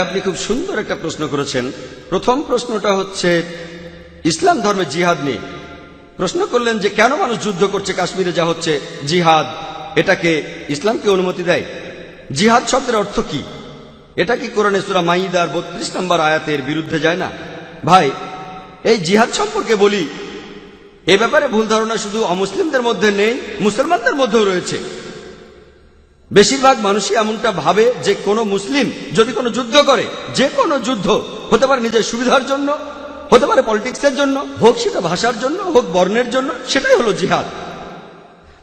আপনি খুব সুন্দর একটা প্রশ্ন করেছেন। প্রথম প্রশ্নটা হচ্ছে, ইসলাম ধর্মে জিহাদ নিয়ে প্রশ্ন করলেন যে, কেন মানুষ যুদ্ধ করছে, কাশ্মীরে যা হচ্ছে, জিহাদ, এটাকে ইসলামকে অনুমতি দেয়? জিহাদ শব্দের অর্থ কি? এটা কি কোরআনে সুরা মাইদার বত্রিশ নম্বর আয়াতের বিরুদ্ধে যায় না? ভাই, এই জিহাদ সম্পর্কে বলি, এ ব্যাপারে ভুল ধারণা শুধু অমুসলিমদের মধ্যে নেই, মুসলমানদের মধ্যেও রয়েছে। বেশিরভাগ মানুষই এমনটা ভাবে যে কোনো মুসলিম যদি কোনো যুদ্ধ করে, যে কোনো যুদ্ধ হতে পারে নিজের সুবিধার জন্য, হতে পারে পলিটিক্সের জন্য, হোক সেটা ভাষার জন্য, হোক বর্ণের জন্য, সেটাই হলো জিহাদ।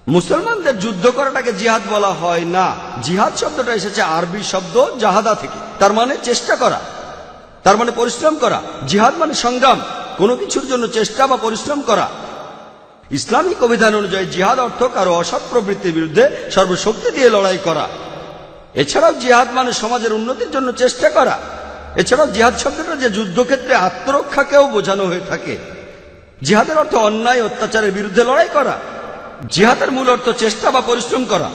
মুসলমানদের যুদ্ধ করাটাকে জিহাদ বলা হয় না। জিহাদ শব্দটা এসেছে আরবি শব্দ জাহাদা থেকে। তার মানে চেষ্টা করা, তার মানে পরিশ্রম করা। জিহাদ মানে সংগ্রাম। কোনো কিছুর জন্য চেষ্টা বা পরিশ্রম করা। ইসলামিক অভিধান অনুযায়ী জিহাদ অর্থ কারও অসৎ প্রবৃত্তির বিরুদ্ধে সর্বশক্তি দিয়ে লড়াই করা। এছাড়াও জিহাদ মানে সমাজের উন্নতির জন্য চেষ্টা করা। এছাড়াও জিহাদ শব্দটা যে যুদ্ধক্ষেত্রে আত্মরক্ষাকেও বোঝানো হয়ে থাকে। জিহাদের অর্থ অন্যায়, অত্যাচারের বিরুদ্ধে লড়াই করা। জিহাদের মূল অর্থ চেষ্টা বা পরিশ্রম করা।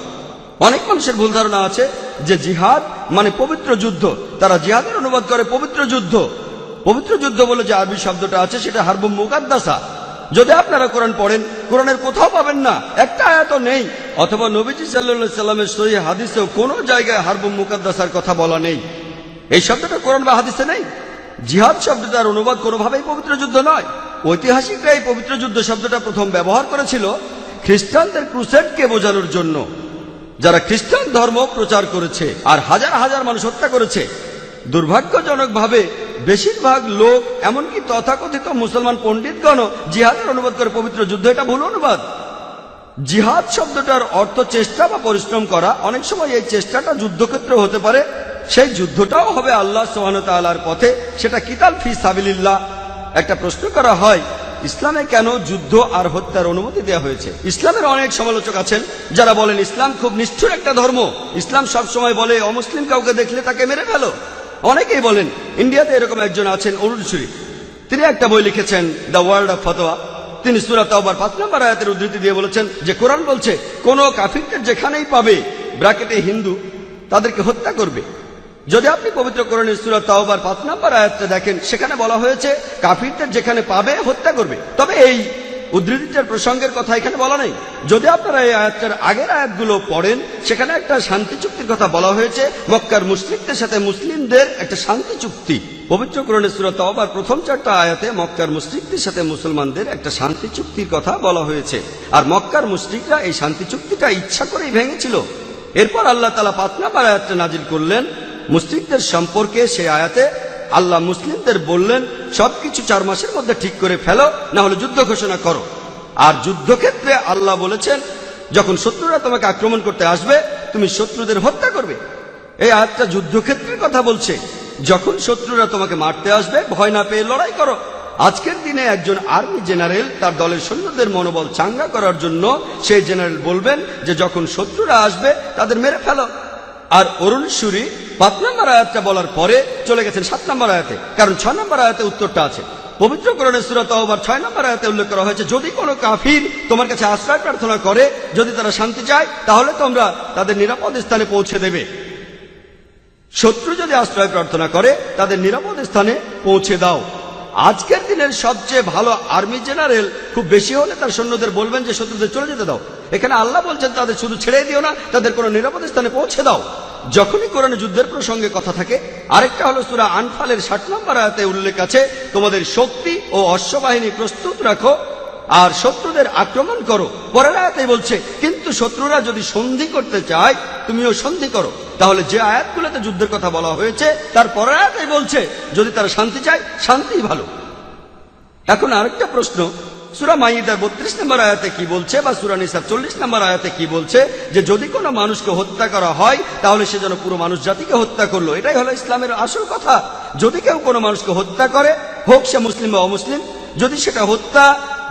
অনেক মানুষের ভুল ধারণা আছে যে জিহাদ মানে পবিত্র যুদ্ধ। তারা জিহাদের অনুবাদ করে পবিত্র যুদ্ধ। পবিত্র যুদ্ধ বলে যে আরবি শব্দটা আছে সেটা হারবুম মুকাদ্দাসা। যদি আপনারা কোরআন পড়েন, কোরআনের কোথাও পাবেন না, একটা আয়াত নেই। অথবা নবীজি সাল্লা সাল্লামের সহি হাদিসেও কোনো জায়গায় হারবুম মুকাদ্দাসার কথা বলা নেই। এই শব্দটা কোরআন বা হাদিসে নেই। জিহাদ শব্দটার অনুবাদ কোনোভাবেই পবিত্র যুদ্ধ নয়। ঐতিহাসিকরা এই পবিত্র যুদ্ধ শব্দটা প্রথম ব্যবহার করেছিল খ্রিস্টানদের ক্রুসেডকে বোঝানোর জন্য। যারা খ্রিস্টান ধর্ম প্রচার করেছে আর হাজার হাজার মানুষ হত্যা করেছে, দুর্ভাগ্যজনকভাবে বেশিরভাগ লোক, এমনকি তথাকথিত মুসলমান পণ্ডিতগণ জিহাদের অনুবাদ করে পবিত্র যুদ্ধ, এটা ভুল অনুবাদ। জিহাদ শব্দটার অর্থ চেষ্টা বা পরিশ্রম করা। অনেক সময় এই চেষ্টাটা যুদ্ধক্ষেত্র হতে পারে। সেই যুদ্ধটাও হবে আল্লাহ সোহান তালার পথে। সেটা কিতাল ফি সাবিল্লাহ একটা প্রশ্ন করা হয়, ইসলামে কেন যুদ্ধ আর হত্যার অনুমতি দেওয়া হয়েছে? ইসলামের অনেক সমালোচক আছেন, যারা বলেন ইসলাম খুব নিষ্ঠুর একটা ধর্ম। ইসলাম সব সময় বলে অমুসলিম কাউকে দেখলে তাকে মেরে ফেলো। অনেকেই বলেন, ইন্ডিয়াতে এরকম একজন আছেন অরুণ শরীফ তিনি একটা বই লিখেছেন, দ্য ওয়ার্ল্ড অফ ফতোয়া। তিনি সুরাত আবার পাঁচ নম্বর আয়াতের উদ্ধৃতি দিয়ে বলেছেন যে, কোরআন বলছে, কোন কাফিরদের যেখানেই পাবে, ব্র্যাকেটে হিন্দু, তাদেরকে হত্যা করবে। যদি আপনি পবিত্র কোরআনের সুরাত তাওবার পাঁচ নম্বর আয়াতটা দেখেন, সেখানে বলা হয়েছে, কাফিরদের যেখানে পাবে, হত্যা করবে। তবে এই উদ্ধৃতিটার প্রসঙ্গের কথা এখানে বলা নেই। যদি আপনারা এই আয়াতটার আগের আয়াতগুলো পড়েন, সেখানে একটা শান্তি চুক্তির কথা বলা হয়েছে। মক্কার মুসলিমদের সাথে মুসলিমদের একটা শান্তি চুক্তি। পবিত্র কোরআনের সুরত আবার প্রথম চারটা আয়াতে মক্কার মুসলিকদের সাথে মুসলমানদের একটা শান্তি চুক্তির কথা বলা হয়েছে। আর মক্কার মুসলিকরা এই শান্তি চুক্তিটা ইচ্ছা করেই ভেঙেছিল। এরপর আল্লাহ তালা পাঁচ নাম্বার আয়াতটা নাজিল করলেন। মুসলিকদের সম্পর্কে সেই আয়াতে আল্লাহ মুসলিমদের বললেন, সবকিছু চার মাসের মধ্যে ঠিক করে ফেলো না হলে যুদ্ধ ঘোষণা করো। আর যুদ্ধক্ষেত্রে আল্লাহ বলেছেন, যখন শত্রুরা তোমাকে আক্রমণ করতে আসবে, তুমি শত্রুদের হত্যা করবে। এই আয়াতটা যুদ্ধক্ষেত্রের কথা বলছে। যখন শত্রুরা তোমাকে মারতে আসবে, ভয় না পেয়ে লড়াই করো। আজকের দিনে একজন আর্মি জেনারেল তার দলের সৈন্যদের মনোবল চাঙ্গা করার জন্য সেই জেনারেল বলবেন যে, যখন শত্রুরা আসবে, তাদের মেরে ফেলো। আর অরুণ সুরি পাঁচ নম্বর আয়াতটা বলার পরে চলে গেছেন সাত নম্বর আয়াতে। কারণ ছয় নম্বর আয়াতে উত্তরটা আছে। পবিত্র করণের সুরত আবার ছয় নম্বর আয়াতে উল্লেখ করা হয়েছে, যদি কোনো কাফির তোমার কাছে আশ্রয় প্রার্থনা করে, যদি তারা শান্তি চায়, তাহলে তোমরা তাদের নিরাপদ স্থানে পৌঁছে দেবে। শত্রু যদি আশ্রয় প্রার্থনা করে, তাদের নিরাপদ স্থানে পৌঁছে দাও। আজকের দিনের সবচেয়ে ভালো আর্মি জেনারেল খুব বেশি হলে তার সৈন্যদের বলবেন যে, শত্রুদের চলে যেতে দাও। এখানে আল্লাহ বলছেন, তাদের শুধু ছেড়ে দিও না, তাদের কোনো নিরাপদ স্থানে পৌঁছে দাও। যখনই কোরআনে যুদ্ধের প্রসঙ্গে কথা থাকে, আরেকটা হলো সুরা আনফালের ষাট নম্বর আয়াতে উল্লেখ আছে, তোমাদের শক্তি ও অশ্ববাহিনী প্রস্তুত রাখো, আর শত্রুদের আক্রমণ করো। পরের আয়াতে বলছে, কিন্তু শত্রুরা যদি সন্ধি করতে চায়, তুমিও সন্ধি করো। তাহলে যে আয়াতগুলোতে যুদ্ধের কথা বলা হয়েছে, তার পরের আয়াতে বলছে, যদি তারা শান্তি চায়, শান্তিই ভালো। এখন আরেকটা প্রশ্ন সুরা মাইদার বত্রিশ নম্বর আয়াতে কি বলছে বা সুরা নিসার চল্লিশ নম্বর আয়াতে কি বলছে যে যদি কোনো মানুষকে হত্যা করা হয়, তাহলে সে যেন পুরো মানুষ জাতিকে হত্যা করল। এটাই হলো ইসলামের আসল কথা। যদি কেউ কোনো মানুষকে হত্যা করে, হোক সে মুসলিম বা অমুসলিম, যদি সেটা হত্যা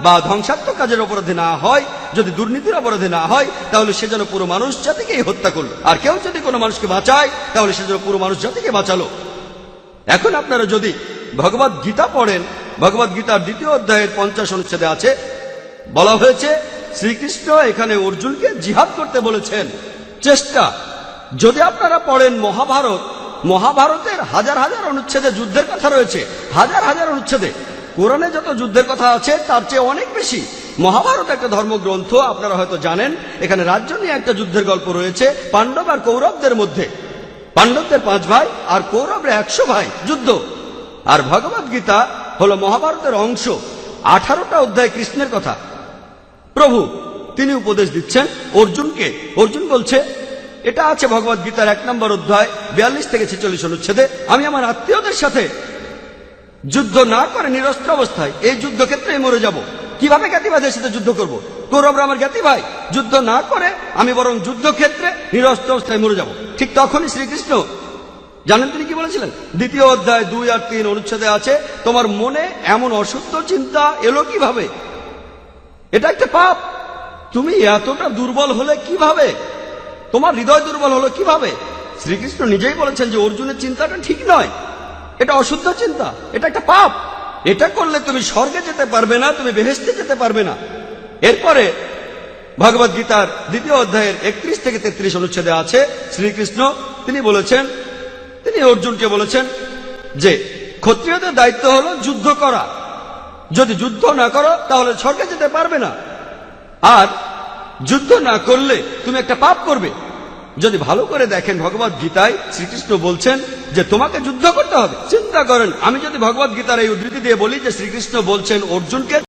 বা ধ্বংসাত্মক কাজের অপরাধে না হয়, যদি দুর্নীতির অপরাধে না হয়, তাহলে সে যেন পুরো মানুষ জাতিকেই হত্যা করল। আর কেউ যদি কোনো মানুষকে বাঁচায়, তাহলে সে যেন পুরো মানুষ জাতিকে বাঁচালো। এখন আপনারা যদি ভগবত গীতা পড়েন ভগবত গীতার দ্বিতীয় অধ্যায়ের পঞ্চাশ অনুচ্ছেদে আছে, বলা হয়েছে, শ্রীকৃষ্ণ এখানে অর্জুনকে জিহাদ করতে বলেছেন। চেষ্টা, যদি আপনারা পড়েন মহাভারত, মহাভারতের হাজার হাজার অনুচ্ছেদে যুদ্ধের কথা রয়েছে, হাজার হাজার অনুচ্ছেদে। কোরআনে যত যুদ্ধের কথা আছে, তার চেয়ে অনেক বেশি মহাভারত একটা ধর্মগ্রন্থ, আপনারা হয়তো জানেন, এখানে রাজ্য নিয়ে একটা যুদ্ধের গল্প রয়েছে, পাণ্ডব আর কৌরবদের মধ্যে। পাণ্ডবদের পাঁচ ভাই আর কৌরবরা একশো ভাই, যুদ্ধ। আর ভগবত গীতা হলো মহাভারতের অংশ। আঠারোটা অধ্যায় কৃষ্ণের কথা। প্রভু, তিনি উপদেশ দিচ্ছেন, অর্জুনকে। অর্জুন বলছে, এটা আছে ভগবত গীতার এক নম্বর অধ্যায়, বিয়াল্লিশ থেকে ছেচল্লিশ অনুচ্ছেদে। আমি আমার আত্মীয়দের সাথে যুদ্ধ না করে নিরস্ত্র অবস্থায় এই যুদ্ধক্ষেত্রে মরে যাব। কীভাবে জ্ঞাতিবাদের সাথে যুদ্ধ করব? কৌরবরা আমার জ্ঞাতি ভাই, যুদ্ধ না করে আমি বরং যুদ্ধক্ষেত্রে নিরস্ত্র অবস্থায় মরে যাব। ঠিক তখনই শ্রীকৃষ্ণ জানেন তিনি কি বলেছিলেন? দ্বিতীয় অধ্যায় দুই আর তিন অনুচ্ছেদে আছে, তোমার মনে এমন অশুদ্ধ চিন্তা এলো কীভাবে? এটা একটা পাপ। তুমি এতটা দুর্বল হলে কীভাবে? তোমার হৃদয় দুর্বল হলো কীভাবে? শ্রীকৃষ্ণ নিজেই বলেছেন যে অর্জুনের চিন্তাটা ঠিক নয়। এটা অশুদ্ধ চিন্তা, এটা একটা পাপ। এটা করলে তুমি স্বর্গে যেতে পারবে না, তুমি বেহেস্তে যেতে পারবে না। এরপরে ভগবত গীতার দ্বিতীয় অধ্যায়ের একত্রিশ থেকে তেত্রিশ অনুচ্ছেদে আছে, শ্রীকৃষ্ণ, তিনি বলেছেন তিনি অর্জুনকে বলেছেন যে, ক্ষত্রিয়দের দায়িত্ব হলো যুদ্ধ করা। যদি যুদ্ধ না করো, তাহলে স্বর্গে যেতে পারবে না। আর যুদ্ধ না করলে তুমি একটা পাপ করবে। যদি ভালো করে দেখেন ভগবত গীতায় শ্রীকৃষ্ণ বলছেন যে, তোমাকে যুদ্ধ করতে হবে। চিন্তা করেন, আমি যদি ভগবত গীতার এই উদ্ধৃতি দিয়ে বলি যে, শ্রীকৃষ্ণ বলছেন অর্জুনকে